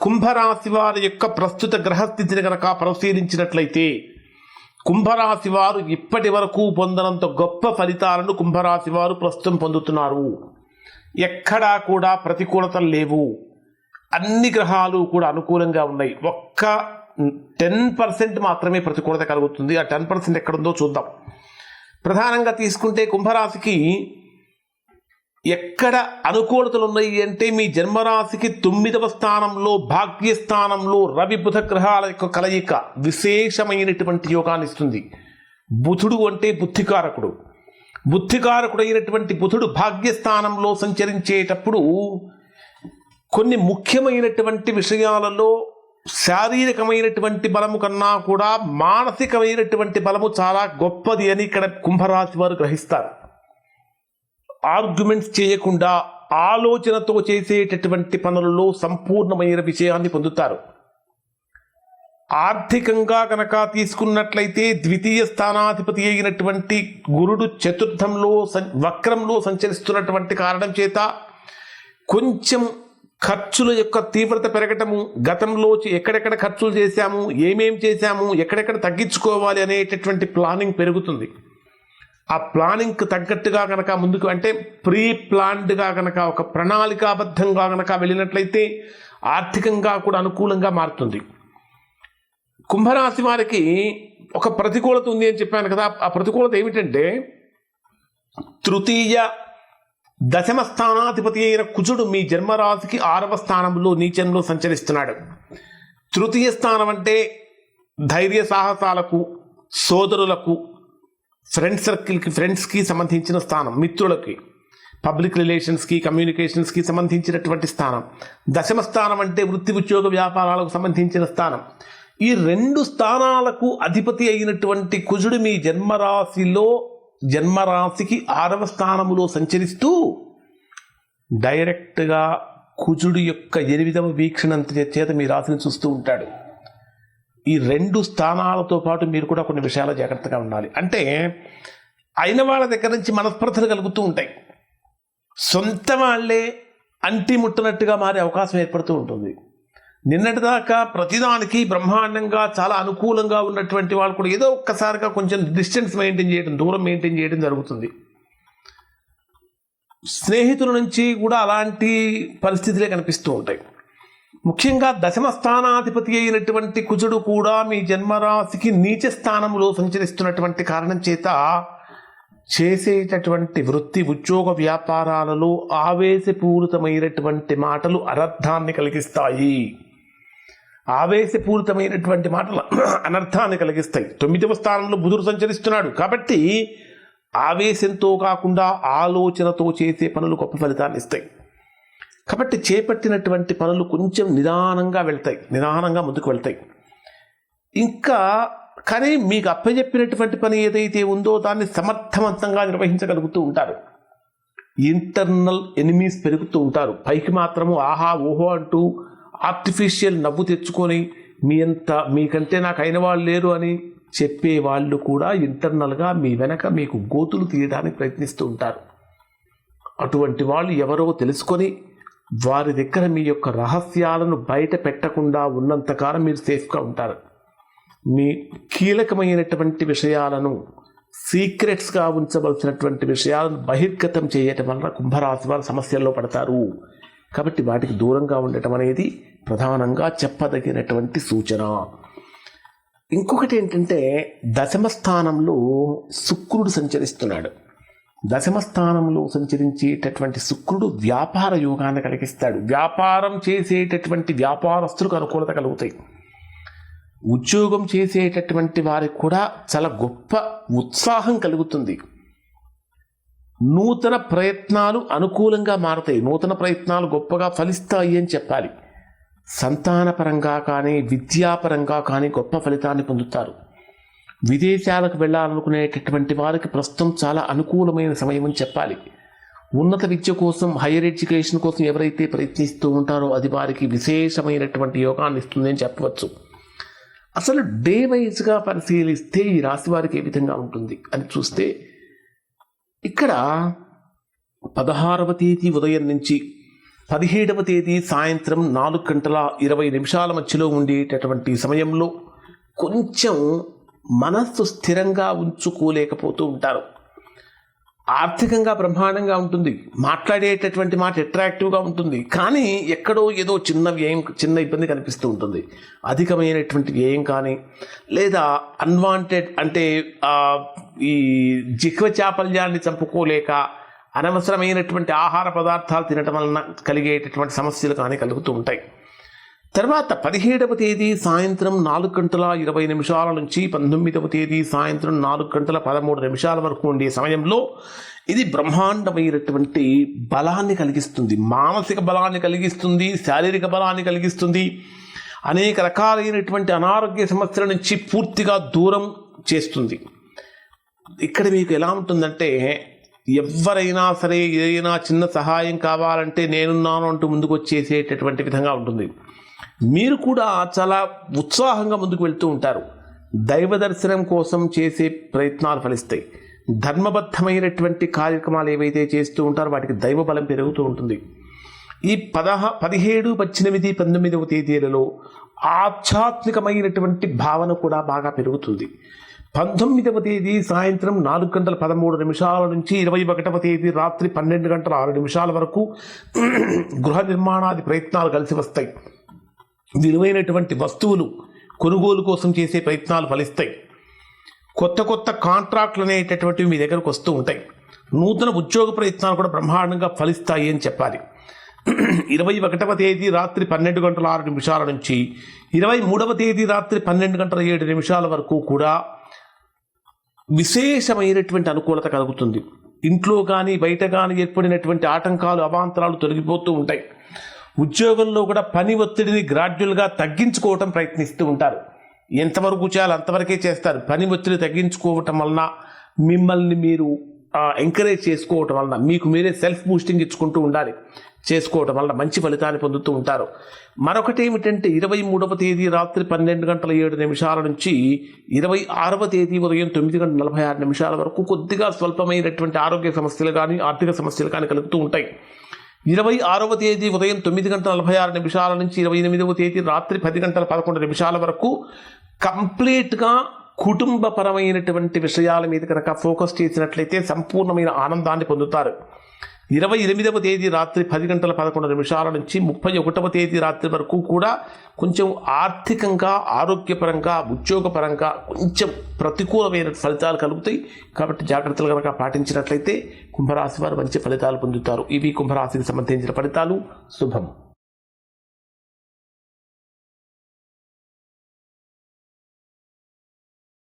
కుంభరాశి వారి యొక్క ప్రస్తుత గ్రహస్థితిని గనక పరిశీలించినట్లయితే కుంభరాశి వారు ఇప్పటి వరకు పొందనంత గొప్ప ఫలితాలను కుంభరాశి వారు ప్రస్తుతం పొందుతున్నారు. ఎక్కడా కూడా ప్రతికూలతలు లేవు. అన్ని గ్రహాలు కూడా అనుకూలంగా ఉన్నాయి. ఒక్క టెన్ పర్సెంట్ మాత్రమే ప్రతికూలత కలుగుతుంది. ఆ టెన్ పర్సెంట్ ఎక్కడుందో చూద్దాం. ప్రధానంగా తీసుకుంటే కుంభరాశికి ఎక్కడ అనుకూలతలు ఉన్నాయి అంటే మీ జన్మరాశికి తొమ్మిదవ స్థానంలో భాగ్యస్థానంలో రవి బుధ గ్రహాల యొక్క కలయిక విశేషమైనటువంటి యోగాన్ని ఇస్తుంది. బుధుడు అంటే బుద్ధికారకుడు. బుద్ధికారకుడైనటువంటి బుధుడు భాగ్యస్థానంలో సంచరించేటప్పుడు కొన్ని ముఖ్యమైనటువంటి విషయాలలో శారీరకమైనటువంటి బలము కన్నా కూడా మానసికమైనటువంటి బలము చాలా గొప్పది అని ఇక్కడ కుంభరాశి వారు గ్రహిస్తారు. ఆర్గ్యుమెంట్స్ చేయకుండా ఆలోచనతో చేసేటటువంటి పనులలో సంపూర్ణమైన విజయాన్ని పొందుతారు. ఆర్థికంగా కనుక తీసుకున్నట్లయితే ద్వితీయ స్థానాధిపతి అయినటువంటి గురుడు చతుర్థంలో వక్రంలో సంచరిస్తున్నటువంటి కారణం చేత కొంచెం ఖర్చుల యొక్క తీవ్రత పెరగటము గతంలో ఎక్కడెక్కడ ఖర్చులు చేశాము ఏమేం చేశాము ఎక్కడెక్కడ తగ్గించుకోవాలి అనేటటువంటి ప్లానింగ్ పెరుగుతుంది. ఆ ప్లానింగ్కి తగ్గట్టుగా కనుక ముందుకు అంటే ప్రీ ప్లాన్డ్గా కనుక ఒక ప్రణాళికాబద్ధంగా కనుక వెళ్ళినట్లయితే ఆర్థికంగా కూడా అనుకూలంగా మారుతుంది. కుంభరాశి వారికి ఒక ప్రతికూలత ఉంది అని చెప్పాను కదా. ఆ ప్రతికూలత ఏమిటంటే తృతీయ దశమ స్థానాధిపతి అయిన కుజుడు మీ జన్మరాశికి ఆరవ స్థానంలో నీచంలో సంచరిస్తున్నాడు. తృతీయ స్థానం అంటే ధైర్య సాహసాలకు సోదరులకు ఫ్రెండ్ సర్కిల్కి ఫ్రెండ్స్కి సంబంధించిన స్థానం మిత్రులకి పబ్లిక్ రిలేషన్స్కి కమ్యూనికేషన్స్కి సంబంధించినటువంటి స్థానం. దశమ స్థానం అంటే వృత్తి ఉద్యోగ వ్యాపారాలకు సంబంధించిన స్థానం. ఈ రెండు స్థానాలకు అధిపతి అయినటువంటి కుజుడు మీ జన్మరాశిలో జన్మరాశికి ఆరవ స్థానములో సంచరిస్తూ డైరెక్ట్గా కుజుడు యొక్క ఎనిమిదవ వీక్షణ చేత మీ రాశిని చూస్తూ ఉంటాడు. ఈ రెండు స్థానాలతో పాటు మీరు కూడా కొన్ని విషయాలు జాగ్రత్తగా ఉండాలి. అంటే అయిన వాళ్ళ దగ్గర నుంచి మనస్పర్ధలు కలుగుతూ ఉంటాయి. సొంత వాళ్ళే అంటి ముట్టనట్టుగా మారే అవకాశం ఏర్పడుతూ ఉంటుంది. నిన్నటిదాకా ప్రతిదానికి బ్రహ్మాండంగా చాలా అనుకూలంగా ఉన్నటువంటి వాళ్ళు కూడా ఏదో ఒక్కసారిగా కొంచెం డిస్టెన్స్ మెయింటైన్ చేయడం దూరం మెయింటైన్ చేయడం జరుగుతుంది. స్నేహితుల నుంచి కూడా అలాంటి పరిస్థితులే కనిపిస్తూ ఉంటాయి. ముఖ్యంగా దశమ స్థానాధిపతి అయినటువంటి కుజుడు కూడా మీ జన్మరాశికి నీచ స్థానంలో సంచరిస్తున్నటువంటి కారణం చేత చేసేటటువంటి వృత్తి ఉద్యోగ వ్యాపారాలలో ఆవేశపూరితమైనటువంటి మాటలు అనర్థాన్ని కలిగిస్తాయి. ఆవేశపూరితమైనటువంటి మాటలు అనర్థాన్ని కలిగిస్తాయి. తొమ్మిదవ స్థానంలో బుధుడు సంచరిస్తున్నాడు కాబట్టి ఆవేశంతో కాకుండా ఆలోచనతో చేసే పనులు గొప్ప ఫలితాన్ని ఇస్తాయి. కాబట్టి చేపట్టినటువంటి పనులు కొంచెం నిదానంగా వెళ్తాయి నిదానంగా ముందుకు వెళ్తాయి. ఇంకా కానీ మీకు అప్పచెప్పినటువంటి పని ఏదైతే ఉందో దాన్ని సమర్థవంతంగా నిర్వహించగలుగుతూ ఉంటారు. ఇంటర్నల్ ఎనిమీస్ పెరుగుతూ ఉంటారు. పైకి మాత్రము ఆహా ఓహో అంటూ ఆర్టిఫిషియల్ నవ్వు తెచ్చుకొని మీ అంత మీకంటే నాకు అయిన వాళ్ళు లేరు అని చెప్పే వాళ్ళు కూడా ఇంటర్నల్గా మీ వెనక మీకు గోతులు తీయడానికి ప్రయత్నిస్తూ ఉంటారు. అటువంటి వాళ్ళు ఎవరో తెలుసుకొని వారి దగ్గర మీ యొక్క రహస్యాలను బయట పెట్టకుండా ఉన్నంతకాలం మీరు సేఫ్గా ఉంటారు. మీ కీలకమైనటువంటి విషయాలను సీక్రెట్స్గా ఉంచవలసినటువంటి విషయాలను బహిర్గతం చేయటం వలన కుంభరాశి వారు సమస్యల్లో పడతారు. కాబట్టి వాటికి దూరంగా ఉండటం అనేది ప్రధానంగా చెప్పదగినటువంటి సూచన. ఇంకొకటి ఏంటంటే దశమ స్థానంలో శుక్రుడు సంచరిస్తున్నాడు. దశమ స్థానంలో సంచరించేటటువంటి శుక్రుడు వ్యాపార యోగాన్ని కలిగిస్తాడు. వ్యాపారం చేసేటటువంటి వ్యాపారస్తులకు అనుకూలత కలుగుతాయి. ఉద్యోగం చేసేటటువంటి వారికి కూడా చాలా గొప్ప ఉత్సాహం కలుగుతుంది. నూతన ప్రయత్నాలు అనుకూలంగా మారతాయి. నూతన ప్రయత్నాలు గొప్పగా ఫలిస్తాయి అని చెప్పాలి. సంతానపరంగా కానీ విద్యాపరంగా కానీ గొప్ప ఫలితాన్ని పొందుతారు. విదేశాలకు వెళ్ళాలనుకునేటటువంటి వారికి ప్రస్తుతం చాలా అనుకూలమైన సమయం అని చెప్పాలి. ఉన్నత విద్య కోసం హైయర్ ఎడ్యుకేషన్ కోసం ఎవరైతే ప్రయత్నిస్తూ ఉంటారో అది వారికి విశేషమైనటువంటి యోగాన్ని ఇస్తుందని చెప్పవచ్చు. అసలు డే వైజ్గా పరిశీలిస్తే ఈ రాశి వారికి ఏ విధంగా ఉంటుంది అని చూస్తే ఇక్కడ పదహారవ తేదీ ఉదయం నుంచి పదిహేడవ తేదీ సాయంత్రం నాలుగు గంటల ఇరవై నిమిషాల మధ్యలో ఉండేటటువంటి సమయంలో కొంచెం మనస్సు స్థిరంగా ఉంచుకోలేకపోతూ ఉంటారు. ఆర్థికంగా బ్రహ్మాండంగా ఉంటుంది. మాట్లాడేటటువంటి మాట అట్రాక్టివ్గా ఉంటుంది. కానీ ఎక్కడో ఏదో చిన్న వ్యయం చిన్న ఇబ్బంది కనిపిస్తూ ఉంటుంది. అధికమైనటువంటి వ్యయం కానీ లేదా అన్వాంటెడ్ అంటే ఈ జిహ్వ చాపల్యాన్ని చంపుకోలేక అనవసరమైనటువంటి ఆహార పదార్థాలు తినటం వలన కలిగేటటువంటి సమస్యలు కానీ కలుగుతూ ఉంటాయి. తర్వాత పదిహేడవ తేదీ సాయంత్రం నాలుగు గంటల ఇరవై నిమిషాల నుంచి పంతొమ్మిదవ తేదీ సాయంత్రం నాలుగు గంటల పదమూడు నిమిషాల వరకు ఉండే సమయంలో ఇది బ్రహ్మాండమైనటువంటి బలాన్ని కలిగిస్తుంది. మానసిక బలాన్ని కలిగిస్తుంది శారీరక బలాన్ని కలిగిస్తుంది. అనేక రకాలైనటువంటి అనారోగ్య సమస్యల నుంచి పూర్తిగా దూరం చేస్తుంది. ఇక్కడ మీకు ఎలా ఉంటుందంటే ఎవరైనా సరే ఏదైనా చిన్న సహాయం కావాలంటే నేనున్నాను అంటూ ముందుకు వచ్చేసేటటువంటి విధంగా ఉంటుంది. మీరు కూడా చాలా ఉత్సాహంగా ముందుకు వెళ్తూ ఉంటారు. దైవ దర్శనం కోసం చేసే ప్రయత్నాలు ఫలిస్తాయి. ధర్మబద్ధమైనటువంటి కార్యక్రమాలు ఏవైతే చేస్తూ ఉంటారో వాటికి దైవ బలం పెరుగుతూ ఉంటుంది. ఈ పదహ పదిహేడు పద్దెనిమిది పంతొమ్మిదవ తేదీలలో ఆధ్యాత్మికమైనటువంటి భావన కూడా బాగా పెరుగుతుంది. పంతొమ్మిదవ తేదీ సాయంత్రం నాలుగు గంటల పదమూడు నిమిషాల నుంచి ఇరవై ఒకటవ తేదీ రాత్రి పన్నెండు గంటల ఆరు నిమిషాల వరకు గృహ నిర్మాణాది ప్రయత్నాలు కలిసి వస్తాయి. విలువైనటువంటి వస్తువులు కొనుగోలు కోసం చేసే ప్రయత్నాలు ఫలిస్తాయి. కొత్త కొత్త కాంట్రాక్ట్లు అనేటటువంటివి మీ దగ్గరకు వస్తూ ఉంటాయి. నూతన ఉద్యోగ ప్రయత్నాలు కూడా బ్రహ్మాండంగా ఫలిస్తాయి అని చెప్పాలి. ఇరవై ఒకటవ తేదీ రాత్రి పన్నెండు గంటల ఆరు నిమిషాల నుంచి ఇరవై మూడవ తేదీ రాత్రి పన్నెండు గంటల ఏడు నిమిషాల వరకు కూడా విశేషమైనటువంటి అనుకూలత కలుగుతుంది. ఇంట్లో కానీ బయట కానీ ఏర్పడినటువంటి ఆటంకాలు అవాంతరాలు తొలగిపోతూ ఉంటాయి. ఉద్యోగంలో కూడా పని ఒత్తిడిని గ్రాడ్యువల్గా తగ్గించుకోవటం ప్రయత్నిస్తూ ఉంటారు. ఎంతవరకు చేయాలో అంతవరకే చేస్తారు. పని ఒత్తిడి తగ్గించుకోవటం వలన మిమ్మల్ని మీరు ఎంకరేజ్ చేసుకోవటం వలన మీకు మీరే సెల్ఫ్ బూస్టింగ్ ఇచ్చుకుంటూ ఉండాలి. చేసుకోవటం వలన మంచి ఫలితాన్ని పొందుతూ ఉంటారు. మరొకటి ఏమిటంటే ఇరవై మూడవ తేదీ రాత్రి పన్నెండు గంటల ఏడు నిమిషాల నుంచి ఇరవై ఆరవ తేదీ ఉదయం తొమ్మిది గంటల నలభై ఆరు నిమిషాల వరకు కొద్దిగా స్వల్పమైనటువంటి ఆరోగ్య సమస్యలు కానీ ఆర్థిక సమస్యలు కానీ కలుగుతూ ఉంటాయి. ఇరవై ఆరవ తేదీ ఉదయం తొమ్మిది గంటల నలభై ఆరు నిమిషాల నుంచి ఇరవై ఎనిమిదవ తేదీ రాత్రి పది గంటల పదకొండు నిమిషాల వరకు కంప్లీట్గా కుటుంబపరమైనటువంటి విషయాల మీద కనుక ఫోకస్ చేసినట్లయితే సంపూర్ణమైన ఆనందాన్ని పొందుతారు. ఇరవై ఎనిమిదవ తేదీ రాత్రి పది గంటల పదకొండు నిమిషాల నుంచి ముప్పై ఒకటవ తేదీ రాత్రి వరకు కూడా కొంచెం ఆర్థికంగా ఆరోగ్యపరంగా ఉద్యోగపరంగా కొంచెం ప్రతికూలమైన ఫలితాలు కలుగుతాయి. కాబట్టి జాగ్రత్తలు కనుక పాటించినట్లయితే కుంభరాశి వారు మంచి ఫలితాలు పొందుతారు. ఇవి కుంభరాశికి సంబంధించిన ఫలితాలు. శుభం.